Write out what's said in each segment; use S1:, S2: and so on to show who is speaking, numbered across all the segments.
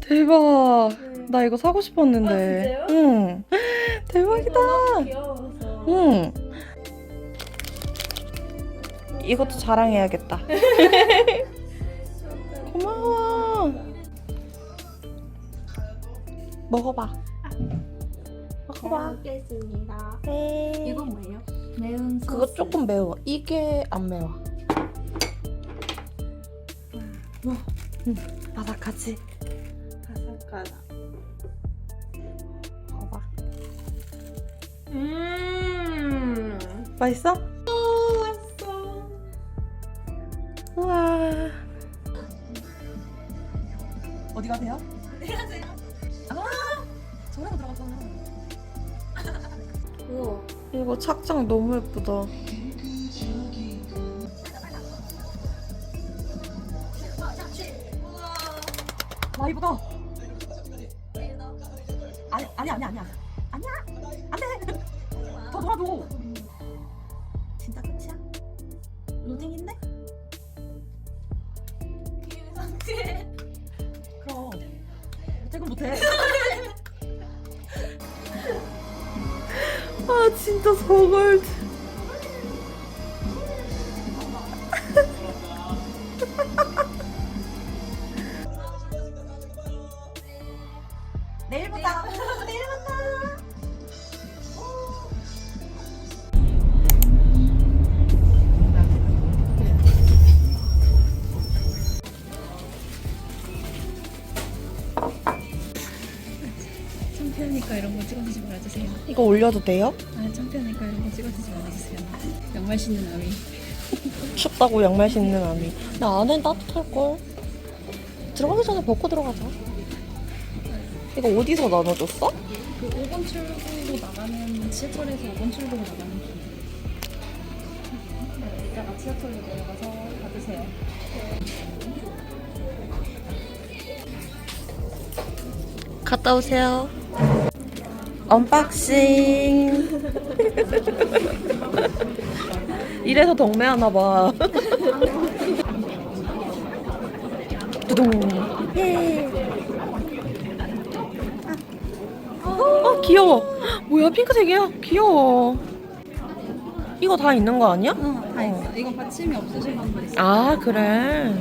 S1: 대박. 나 이거 사고 싶었는데.
S2: 아, 진짜요?
S1: 응. 대박이다.
S2: 너무 귀여워서.
S1: 응. 이것도 자랑해야겠다. 고마워. 먹어봐. 먹어봐.
S2: 먹겠습니다.
S1: 네.
S2: 이건 뭐예요? 매운 소스.
S1: 그거 조금 매워. 이게 안 매워. 응. 응. 바삭하지?
S2: 바삭하다.
S1: 먹어봐.
S2: 음.
S1: 맛있어? 우와. 어디 가세요? 이거 착장 너무 예쁘다. 와 이쁘다. 아니 아니 아니 아니야. 아니야. 안돼. 더 놀아줘. 진짜 끝이야? 로딩인데? 그럼 퇴근 못해. 아 진짜 저걸.
S3: 창피하니까 이런 거 찍어주지 말아주세요.
S1: 이거 올려도 돼요?
S3: 아, 창피하니까 이런 거 찍어주지 말아주세요. 양말 신는 아미.
S1: 춥다고 양말 신는 아미. 나 안엔 따뜻할 걸. 들어가기 전에 벗고 들어가자. 이거 어디서 나눠줬어?
S3: 그 5번 출구로 나가는 지하철에서 5번 출구로 나가는 길. 네, 이따가 지하철로 내려가서 받으세요.
S1: 갔다 오세요. 언박싱. 이래서 동매하나 봐. 두둥. 예. 어 귀여워. 뭐야 핑크색이야? 귀여워. 이거 다 있는 거 아니야?
S3: 어, 다 있어. 이거 받침이 없으신 분도 있어.
S1: 아 그래.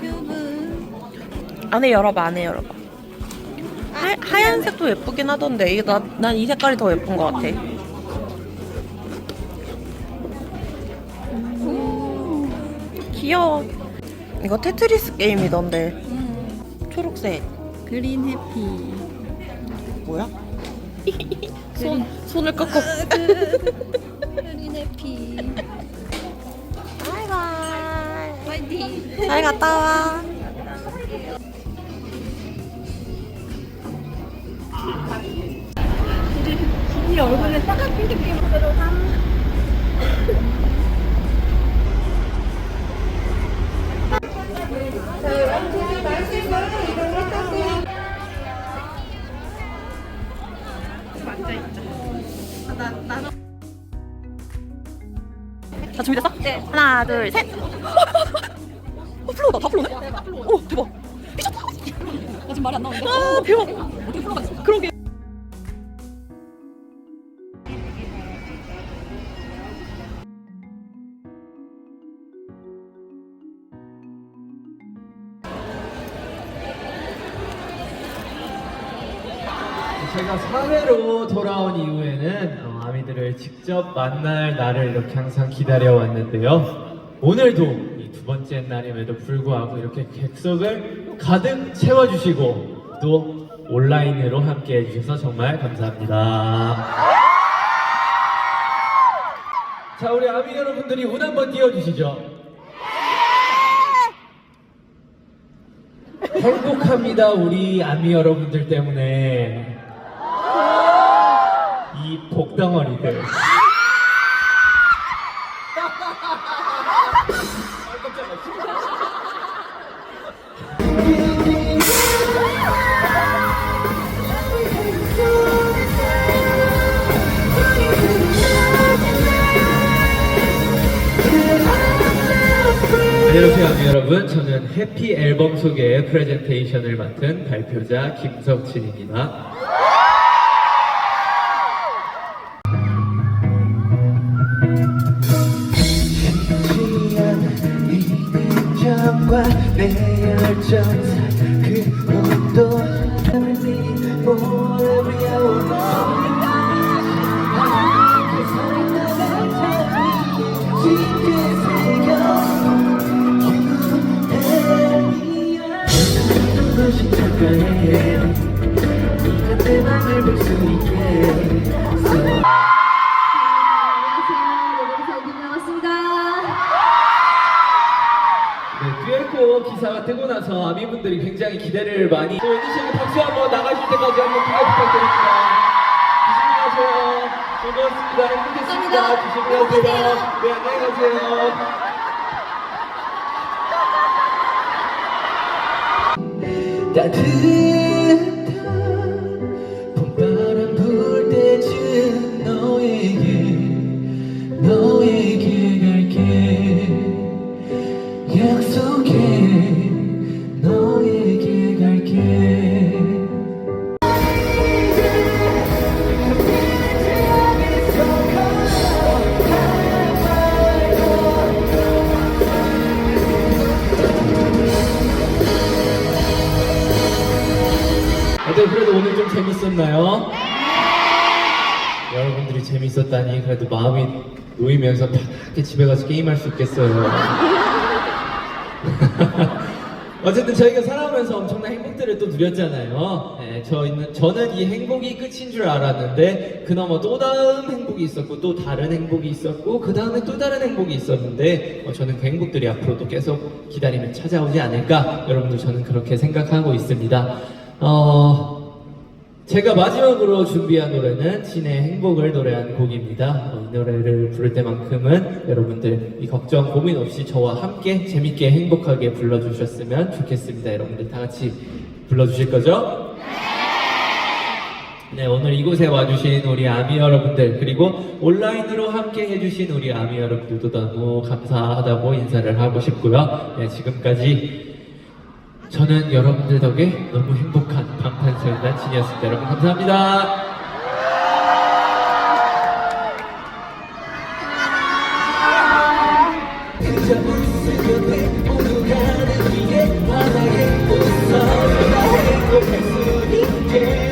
S3: 큐브.
S1: 안에 열어봐 안에 열어봐 하, 하얀색도 예쁘긴 하던데 이게 난이 색깔이 더 예쁜 것 같아 음, 귀여워 이거 테트리스 게임이던데
S3: 음.
S1: 초록색
S3: 그린 해피.
S1: 뭐야? 손, 손을 꺾어
S3: 그린 해피.
S1: 바이바이
S3: 화이팅.
S1: 잘 갔다 와
S3: 이 얼굴에 빨간 핑크빛으로
S1: 자 준비됐어? 네 하나 둘셋 어, 플로우다 다 플로우네? 오 대박 미쳤다
S3: 나 지금 말이 안 나오는데.
S1: 아 대박
S3: 어떻게 풀어가지?
S1: 그러게
S4: 돌아온 이후에는 어, 아미들을 직접 만날 날을 이렇게 항상 기다려 왔는데요. 오늘도 이 두 번째 날임에도 불구하고 이렇게 객석을 가득 채워주시고 또 온라인으로 함께 해주셔서 정말 감사합니다. 자, 우리 아미 여러분들이 운 한번 띄워주시죠. 행복합니다, 우리 아미 여러분들 때문에. 복덩어리들. 안녕하세요 여러분 저는 해피 앨범 소개 프레젠테이션을 맡은 발표자 김석진입니다
S5: 내 맘을 볼수 있게
S4: 기사가 뜨고 나서 아미분들이 굉장히 기대를 많이 또 이니셜 박수 한번 나가실 때까지 한번 기대 부탁드립니다. 조심히 가세요. 즐거웠습니다. 행복했습니다. 조심히 가세요. 네, 안녕히 가세요.
S5: 따뜻
S4: 어때 그래도 오늘 좀 재밌었나요? 여러분들이 재밌었다니 그래도 마음이 놓이면서 편하게 집에 가서 게임할 수 있겠어요. 어쨌든 저희가 살아오면서 엄청난 행복들을 또 누렸잖아요. 네, 저희는, 저는 이 행복이 끝인 줄 알았는데 그나마 또 다음 행복이 있었고 또 다른 행복이 있었고 그 다음에 또 다른 행복이 있었는데 어, 저는 그 행복들이 앞으로도 계속 기다리면 찾아오지 않을까 여러분들 저는 그렇게 생각하고 있습니다. 어, 제가 마지막으로 준비한 노래는 진의 행복을 노래한 곡입니다. 어, 이 노래를 부를 때만큼은 여러분들 이 걱정 고민 없이 저와 함께 재밌게 행복하게 불러주셨으면 좋겠습니다. 여러분들 다 같이 불러주실 거죠? 네, 오늘 이곳에 와주신 우리 아미 여러분들, 그리고 온라인으로 함께 해주신 우리 아미 여러분들도 너무 감사하다고 인사를 하고 싶고요. 네, 지금까지 저는 여러분들 덕에 너무 행복한 방탄소년단 진이었습니다. 여러분 감사합니다.
S5: 그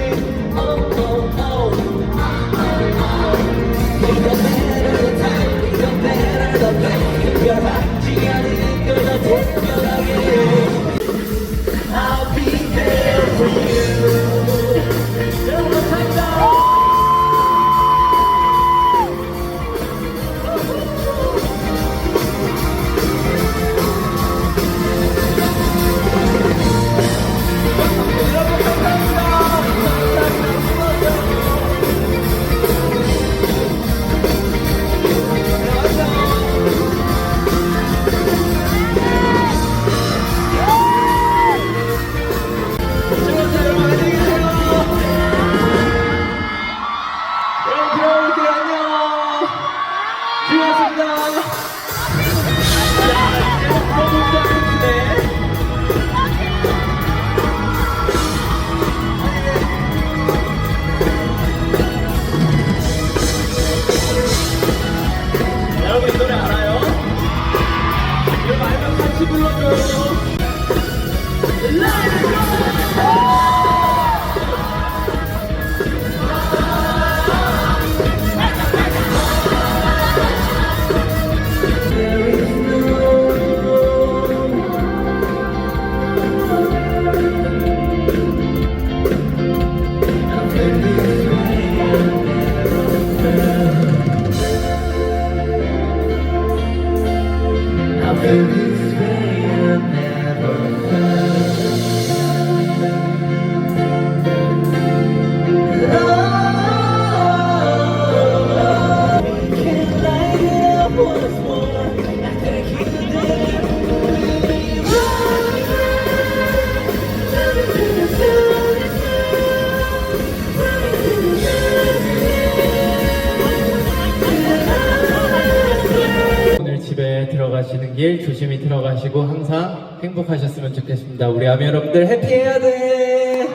S5: 길
S4: 조심히 들어가시고 항상 행복하셨으면 좋겠습니다. 우리 아미 여러분들 해피해야 돼.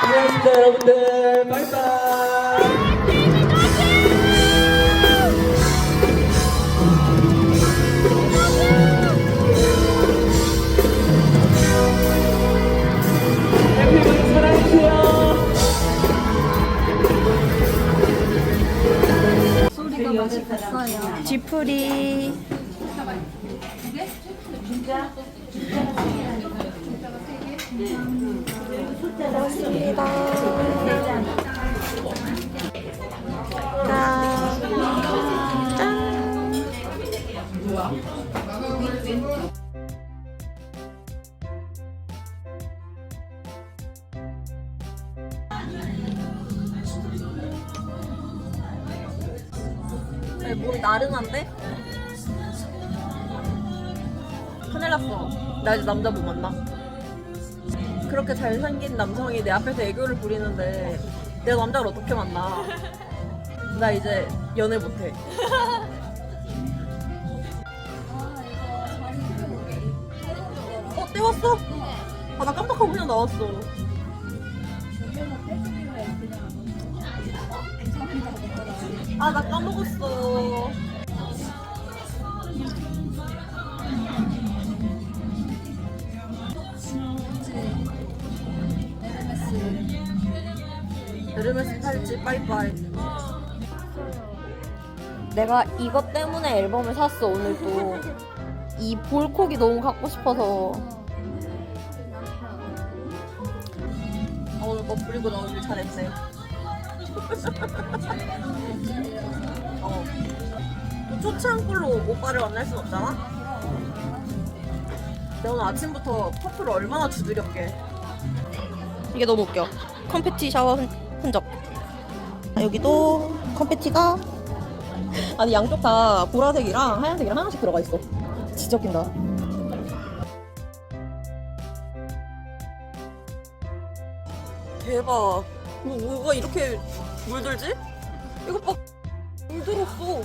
S4: 고생하셨습니다, 여러분들.
S1: 쥐풀이. 고맙습니다. 네, 몸이 나른한데? 큰일 났어. 나 이제 남자 못 만나. 그렇게 잘생긴 남성이 내 앞에서 애교를 부리는데 내가 남자를 어떻게 만나? 나 이제 연애 못해. 어, 떼웠어? 아, 나 깜빡하고 그냥 나왔어. 아, 나 까먹었어. 에르메스 팔찌 빠이빠이. 내가 이것 때문에 앨범을 샀어 오늘도. 이 볼콕이 너무 갖고 싶어서. 아, 오늘 너 부리고 나오길 잘했네. 어. 또 초췌한 꼴로 오빠를 만날 순 없잖아? 내가 오늘 아침부터 퍼플을 얼마나 두드렸게. 이게 너무 웃겨. 컴패티 샤워 흔, 흔적. 아, 여기도 컴패티가 아니 양쪽 다 보라색이랑 하얀색이랑 하나씩 들어가 있어. 진짜 웃긴다. 대박. 뭐, 뭐가 이렇게 물들지? 이거 봐. 물들었어.